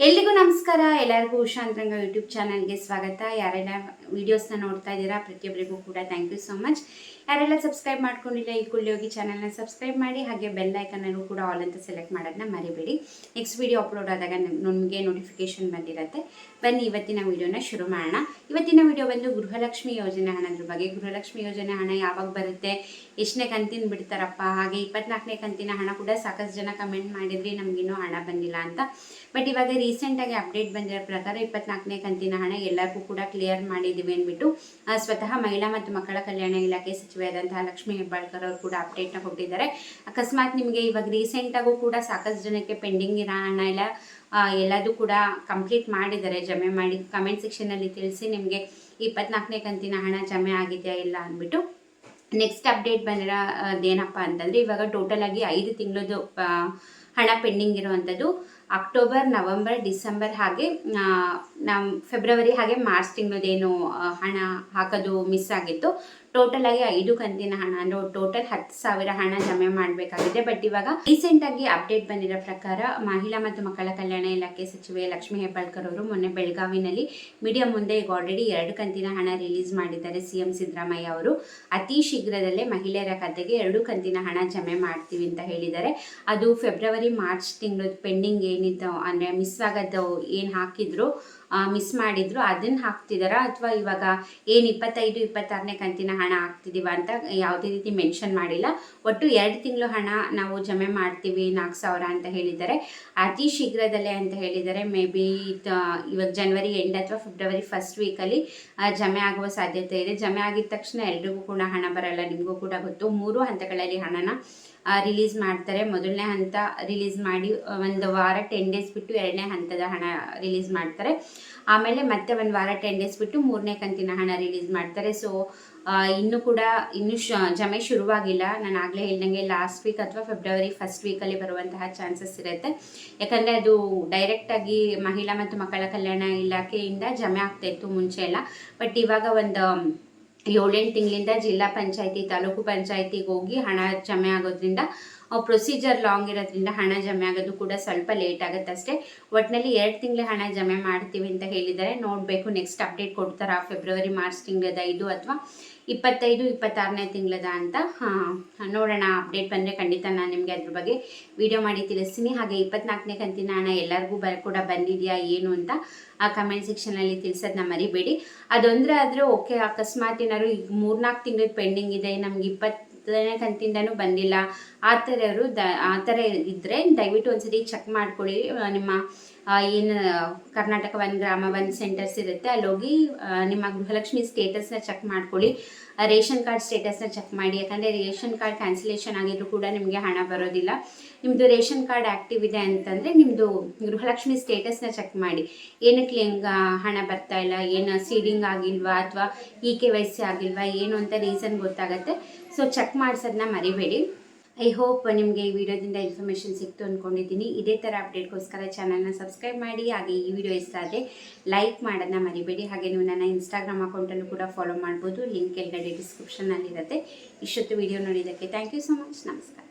ಎಲ್ರಿಗೂ ನಮಸ್ಕಾರ. ಎಲ್ಲರಿಗೂ ಉಷಾ ಅಂತರಂಗ ಯೂಟ್ಯೂಬ್ ಚಾನಲ್ಗೆ ಸ್ವಾಗತ. ಯಾರೆಲ್ಲ ವೀಡಿಯೋಸ್ನ ನೋಡ್ತಾ ಇದ್ದೀರಾ ಪ್ರತಿಯೊಬ್ಬರಿಗೂ ಕೂಡ ಥ್ಯಾಂಕ್ ಯು ಸೊ ಮಚ್ ಯಾರೆಲ್ಲ ಸಬ್ಸ್ಕ್ರೈಬ್ ಮಾಡ್ಕೊಂಡಿಲ್ಲ, ಈ ಕುಳ್ಳಿ ಹೋಗಿ ಚಾನಲ್ನ ಸಬ್ಸ್ಕ್ರೈಬ್ ಮಾಡಿ, ಹಾಗೆ ಬೆಲ್ ಐಕನ್ನನ್ನು ಕೂಡ ಆಲ್ ಅಂತ ಸೆಲೆಕ್ಟ್ ಮಾಡೋದನ್ನ ಮರಿಬೇಡಿ. ನೆಕ್ಸ್ಟ್ ವಿಡಿಯೋ ಅಪ್ಲೋಡ್ ಆದಾಗ ನಿಮಗೆ ನೋಟಿಫಿಕೇಶನ್ ಬಂದಿರತ್ತೆ. ಬನ್ನಿ, ಇವತ್ತಿನ ವಿಡಿಯೋನ ಶುರು ಮಾಡೋಣ. ಇವತ್ತಿನ ವಿಡಿಯೋ ಬಂದು ಗೃಹಲಕ್ಷ್ಮಿ ಯೋಜನೆ ಹಣದ್ರ ಬಗ್ಗೆ. ಗೃಹಲಕ್ಷ್ಮಿ ಯೋಜನೆ ಹಣ ಯಾವಾಗ ಬರುತ್ತೆ? ಎಷ್ಟನೇ ಕಂತಿನ ಬಿಡ್ತಾರಪ್ಪ? ಹಾಗೆ ಇಪ್ಪತ್ನಾಲ್ಕನೇ ಕಂತಿನ ಹಣ ಕೂಡ ಸಾಕಷ್ಟು ಜನ ಕಮೆಂಟ್ ಮಾಡಿದ್ರಿ, ನಮಗಿನ್ನೂ ಹಣ ಬಂದಿಲ್ಲ ಅಂತ. ಬಟ್ ಇವಾಗ ರೀಸೆಂಟಾಗಿ ಅಪ್ಡೇಟ್ ಬಂದಿರೋ ಪ್ರಕಾರ ಇಪ್ಪತ್ನಾಲ್ಕನೇ ಕಂತಿನ ಹಣ ಎಲ್ಲರಿಗೂ ಕೂಡ ಕ್ಲಿಯರ್ ಮಾಡಿದ್ದೀವಿ ಅಂದ್ಬಿಟ್ಟು ಸ್ವತಃ ಮಹಿಳಾ ಮತ್ತು ಮಕ್ಕಳ ಕಲ್ಯಾಣ ಇಲಾಖೆ ಸಚಿವೆಯಾದಂತಹ ಲಕ್ಷ್ಮೀ ಹೆಬ್ಬಾಳ್ಕರ್ ಅವರು ಕೂಡ ಅಪ್ಡೇಟ್ನ ಕೊಟ್ಟಿದ್ದಾರೆ. ಅಕಸ್ಮಾತ್ ನಿಮಗೆ ಇವಾಗ ರೀಸೆಂಟಾಗೂ ಕೂಡ ಸಾಕಷ್ಟು ಜನಕ್ಕೆ ಪೆಂಡಿಂಗ್ ಇರೋ ಹಣ ಎಲ್ಲ ಎಲ್ಲದೂ ಕೂಡ ಕಂಪ್ಲೀಟ್ ಮಾಡಿದ್ದಾರೆ. ಜಮೆ ಮಾಡಿ ಕಮೆಂಟ್ ಸೆಕ್ಷನಲ್ಲಿ ತಿಳಿಸಿ ನಿಮಗೆ ಇಪ್ಪತ್ನಾಲ್ಕನೇ ಕಂತಿನ ಹಣ ಜಮೆ ಆಗಿದೆಯಾ ಇಲ್ಲ ಅಂದ್ಬಿಟ್ಟು. ನೆಕ್ಸ್ಟ್ ಅಪ್ಡೇಟ್ ಬಂದಿರೋ, ಅದೇನಪ್ಪ ಅಂತಂದರೆ ಇವಾಗ ಟೋಟಲ್ ಆಗಿ ಐದು ತಿಂಗಳದು ಹಣ ಪೆಂಡಿಂಗ್ ಇರುವಂಥದ್ದು ಅಕ್ಟೋಬರ್ ನವೆಂಬರ್ ಡಿಸೆಂಬರ್ ಹಾಗೆ ನಮ್ಮ ಫೆಬ್ರವರಿ ಹಾಗೆ ಮಾರ್ಚ್ ತಿಂಗಳದೇನು ಹಣ ಹಾಕೋದು ಮಿಸ್ ಆಗಿತ್ತು. ಟೋಟಲ್ ಆಗಿ ಐದು ಕಂತಿನ ಹಣ, ಅಂದ್ರೆ ಟೋಟಲ್ ಹತ್ತು ಸಾವಿರ ಹಣ ಜಮೆ ಮಾಡಬೇಕಾಗಿದೆ. ಬಟ್ ಇವಾಗ ರೀಸೆಂಟ್ ಆಗಿ ಅಪ್ಡೇಟ್ ಬಂದಿರೋ ಪ್ರಕಾರ ಮಹಿಳಾ ಮತ್ತು ಮಕ್ಕಳ ಕಲ್ಯಾಣ ಇಲಾಖೆ ಸಚಿವೆ ಲಕ್ಷ್ಮೀ ಹೆಬ್ಬಾಳ್ಕರ್ ಅವರು ಮೊನ್ನೆ ಬೆಳಗಾವಿನಲ್ಲಿ ಮೀಡಿಯಾ ಮುಂದೆ ಈಗ ಆಲ್ರೆಡಿ ಎರಡು ಕಂತಿನ ಹಣ ರಿಲೀಸ್ ಮಾಡಿದ್ದಾರೆ ಸಿಎಂ ಸಿದ್ದರಾಮಯ್ಯ ಅವರು. ಅತಿ ಶೀಘ್ರದಲ್ಲೇ ಮಹಿಳೆಯರ ಖಾತೆಗೆ ಎರಡು ಕಂತಿನ ಹಣ ಜಮೆ ಮಾಡ್ತೀವಿ ಅಂತ ಹೇಳಿದ್ದಾರೆ. ಅದು ಫೆಬ್ರವರಿ ಮಾರ್ಚ್ ತಿಂಗಳದ ಪೆಂಡಿಂಗ್ ಏನಿತ್ತು, ಅಂದರೆ ಮಿಸ್ ಆಗದ್ದು ಏನು ಹಾಕಿದ್ರು ಮಿಸ್ ಮಾಡಿದ್ರು, ಅದನ್ನ ಹಾಕ್ತಿದಾರಾ ಅಥವಾ ಇವಾಗ ಏನು ಇಪ್ಪತ್ತೈದು, ಇಪ್ಪತ್ತಾರನೇ ಕಂತಿನ ಹಾಕ್ತಿದೀವ ಅಂತ ಯಾವುದೇ ರೀತಿ ಮೆನ್ಷನ್ ಮಾಡಿಲ್ಲ. ಒಟ್ಟು ಎರಡು ತಿಂಗಳು ಹಣ ನಾವು ಜಮೆ ಮಾಡ್ತೀವಿ ನಾಲ್ಕು ಸಾವಿರ ಅಂತ ಹೇಳಿದ್ದಾರೆ. ಅತಿ ಶೀಘ್ರದಲ್ಲೇ ಅಂತ ಹೇಳಿದ್ದಾರೆ. ಮೇ ಬಿ ಇವಾಗ ಜನವರಿ ಎಂಡ್ ಅಥವಾ ಫೆಬ್ರವರಿ ಫಸ್ಟ್ ವೀಕಲ್ಲಿ ಜಮೆ ಆಗುವ ಸಾಧ್ಯತೆ ಇದೆ. ಜಮೆ ಆಗಿದ ತಕ್ಷಣ ಎಲ್ರಿಗೂ ಕೂಡ ಹಣ ಬರಲ್ಲ. ನಿಮಗೂ ಕೂಡ ಗೊತ್ತು. ಮೂರು ಹಂತಗಳಲ್ಲಿ ಹಣನ ರಿಲೀಸ್ ಮಾಡ್ತಾರೆ. ಮೊದಲನೇ ಹಂತ ರಿಲೀಸ್ ಮಾಡಿ ಒಂದು ವಾರ ಟೆನ್ ಡೇಸ್ ಬಿಟ್ಟು ಎರಡನೇ ಹಂತದ ಹಣ ರಿಲೀಸ್ ಮಾಡ್ತಾರೆ. ಆಮೇಲೆ ಮತ್ತೆ ಒಂದು ವಾರ ಟೆನ್ ಡೇಸ್ ಬಿಟ್ಟು ಮೂರನೇ ಕಂತಿನ ಹಣ ರಿಲೀಸ್ ಮಾಡ್ತಾರೆ. ಸೊ ಇನ್ನೂ ಕೂಡ, ಇನ್ನೂ ಶ, ಜಮೆ ಶುರುವಾಗಿಲ್ಲ. ನಾನು ಆಗಲೇ ಹೇಳ್ದಂಗೆ ಲಾಸ್ಟ್ ವೀಕ್ ಅಥವಾ ಫೆಬ್ರವರಿ ಫಸ್ಟ್ ವೀಕಲ್ಲಿ ಬರುವಂತಹ ಚಾನ್ಸಸ್ ಇರುತ್ತೆ. ಯಾಕಂದರೆ ಅದು ಡೈರೆಕ್ಟಾಗಿ ಮಹಿಳಾ ಮತ್ತು ಮಕ್ಕಳ ಕಲ್ಯಾಣ ಇಲಾಖೆಯಿಂದ ಜಮೆ ಆಗ್ತಾಯಿತ್ತು ಮುಂಚೆ ಎಲ್ಲ. ಬಟ್ ಇವಾಗ ಒಂದು ಏಳೆಂಟು ತಿಂಗಳಿಂದ ಜಿಲ್ಲಾ ಪಂಚಾಯತಿ ತಾಲೂಕು ಪಂಚಾಯತಿಗೆ ಹೋಗಿ ಹಣ ಜಮೆ ಆಗೋದ್ರಿಂದ ಪ್ರೊಸೀಜರ್ ಲಾಂಗ್ ಇರೋದ್ರಿಂದ ಹಣ ಜಮೆ ಆಗೋದು ಕೂಡ ಸ್ವಲ್ಪ ಲೇಟ್ ಆಗುತ್ತೆ ಅಷ್ಟೇ. ಒಟ್ಟಿನಲ್ಲಿ ಎರಡು ತಿಂಗಳ ಹಣ ಜಮೆ ಮಾಡ್ತೀವಿ ಅಂತ ಹೇಳಿದ್ದಾರೆ. ನೋಡಬೇಕು ನೆಕ್ಸ್ಟ್ ಅಪ್ಡೇಟ್ ಕೊಡ್ತಾರಾ ಫೆಬ್ರವರಿ ಮಾರ್ಚ್ ತಿಂಗಳದ ಐದು ಅಥವಾ ಇಪ್ಪತ್ತೈದು, ಇಪ್ಪತ್ತಾರನೇ ತಿಂಗಳದ ಅಂತ. ಹಾಂ, ನೋಡೋಣ ಅಪ್ಡೇಟ್ ಬಂದರೆ ಖಂಡಿತ ನಾನು ನಿಮಗೆ ಅದ್ರ ಬಗ್ಗೆ ವಿಡಿಯೋ ಮಾಡಿ ತಿಳಿಸ್ತೀನಿ. ಹಾಗೆ ಇಪ್ಪತ್ನಾಲ್ಕನೇ ಕಂತಿನ ಹಣ ಎಲ್ಲರಿಗೂ ಬ, ಕೂಡ ಬಂದಿದೆಯಾ, ಏನು ಅಂತ ಆ ಕಮೆಂಟ್ ಸೆಕ್ಷನಲ್ಲಿ ತಿಳಿಸೋದನ್ನ ಮರಿಬೇಡಿ. ಅದೊಂದರೆ ಆದರೆ ಓಕೆ ಅಕಸ್ಮಾತ್ ಏನಾದ್ರು ಈಗ ಮೂರ್ನಾಲ್ಕು ತಿಂಗಳು ಪೆಂಡಿಂಗ್ ಇದೆ, ನಮ್ಗೆ ಇಪ್ಪತ್ತನೇ ಕಂತಿಂದನೂ ಬಂದಿಲ್ಲ. ಆ ಥರವರು ದ ಆ ಥರ ಇದ್ದರೆ ದಯವಿಟ್ಟು ಒಂದ್ಸರಿ ಚೆಕ್ ಮಾಡ್ಕೊಳ್ಳಿ ನಿಮ್ಮ ಏನು ಕರ್ನಾಟಕ ಒನ್ ಗ್ರಾಮ ಒನ್ ಸೆಂಟರ್ಸ್ ಇರುತ್ತೆ. ಅಲ್ಲಿ ಹೋಗಿ ನಿಮ್ಮ ಗೃಹಲಕ್ಷ್ಮಿ ಸ್ಟೇಟಸ್ನ ಚೆಕ್ ಮಾಡ್ಕೊಳ್ಳಿ. ರೇಷನ್ ಕಾರ್ಡ್ ಸ್ಟೇಟಸ್ನ ಚೆಕ್ ಮಾಡಿ. ಯಾಕಂದರೆ ರೇಷನ್ ಕಾರ್ಡ್ ಕ್ಯಾನ್ಸಲೇಷನ್ ಆಗಿದ್ರು ಕೂಡ ನಿಮಗೆ ಹಣ ಬರೋದಿಲ್ಲ. ನಿಮ್ಮದು ರೇಷನ್ ಕಾರ್ಡ್ ಆ್ಯಕ್ಟಿವ್ ಇದೆ ಅಂತಂದರೆ ನಿಮ್ಮದು ಗೃಹಲಕ್ಷ್ಮಿ ಸ್ಟೇಟಸ್ನ ಚೆಕ್ ಮಾಡಿ. ಏನಕ್ಕೆ ಹೆಂಗ ಹಣ ಬರ್ತಾ ಇಲ್ಲ, ಏನು ಸೀಡಿಂಗ್ ಆಗಿಲ್ವಾ ಅಥವಾ ಇ ಕೆ ವೈ ಸಿ ಆಗಿಲ್ವಾ, ಏನು ಅಂತ ರೀಸನ್ ಗೊತ್ತಾಗುತ್ತೆ. ಸೊ ಚೆಕ್ ಮಾಡಿಸೋದನ್ನ ಮರಿಬೇಡಿ. ಐ ಹೋಪ್ ನಿಮಗೆ ಈ ವಿಡಿಯೋದಿಂದ ಇನ್ಫಾರ್ಮೇಷನ್ ಸಿಕ್ತು ಅಂದ್ಕೊಂಡಿದ್ದೀನಿ ಇದೇ ಥರ ಅಪ್ಡೇಟ್ಗೋಸ್ಕರ ಚಾನಲ್ನ ಸಬ್ಸ್ಕ್ರೈಬ್ ಮಾಡಿ, ಹಾಗೆ ಈ ವಿಡಿಯೋ ಇಷ್ಟ ಆದರೆ ಲೈಕ್ ಮಾಡೋದನ್ನ ಮರಿಬೇಡಿ. ಹಾಗೆ ನೀವು ನನ್ನ ಇನ್ಸ್ಟಾಗ್ರಾಮ್ ಅಕೌಂಟಲ್ಲೂ ಕೂಡ ಫಾಲೋ ಮಾಡ್ಬೋದು. ಲಿಂಕ್ ಕೆಳಗಡೆ ಡಿಸ್ಕ್ರಿಪ್ಷನ್ನಲ್ಲಿರುತ್ತೆ ಇಷ್ಟೊತ್ತು ವಿಡಿಯೋ ನೋಡಿದ್ದಕ್ಕೆ ಥ್ಯಾಂಕ್ ಯು ಸೊ ಮಚ್ ನಮಸ್ಕಾರ.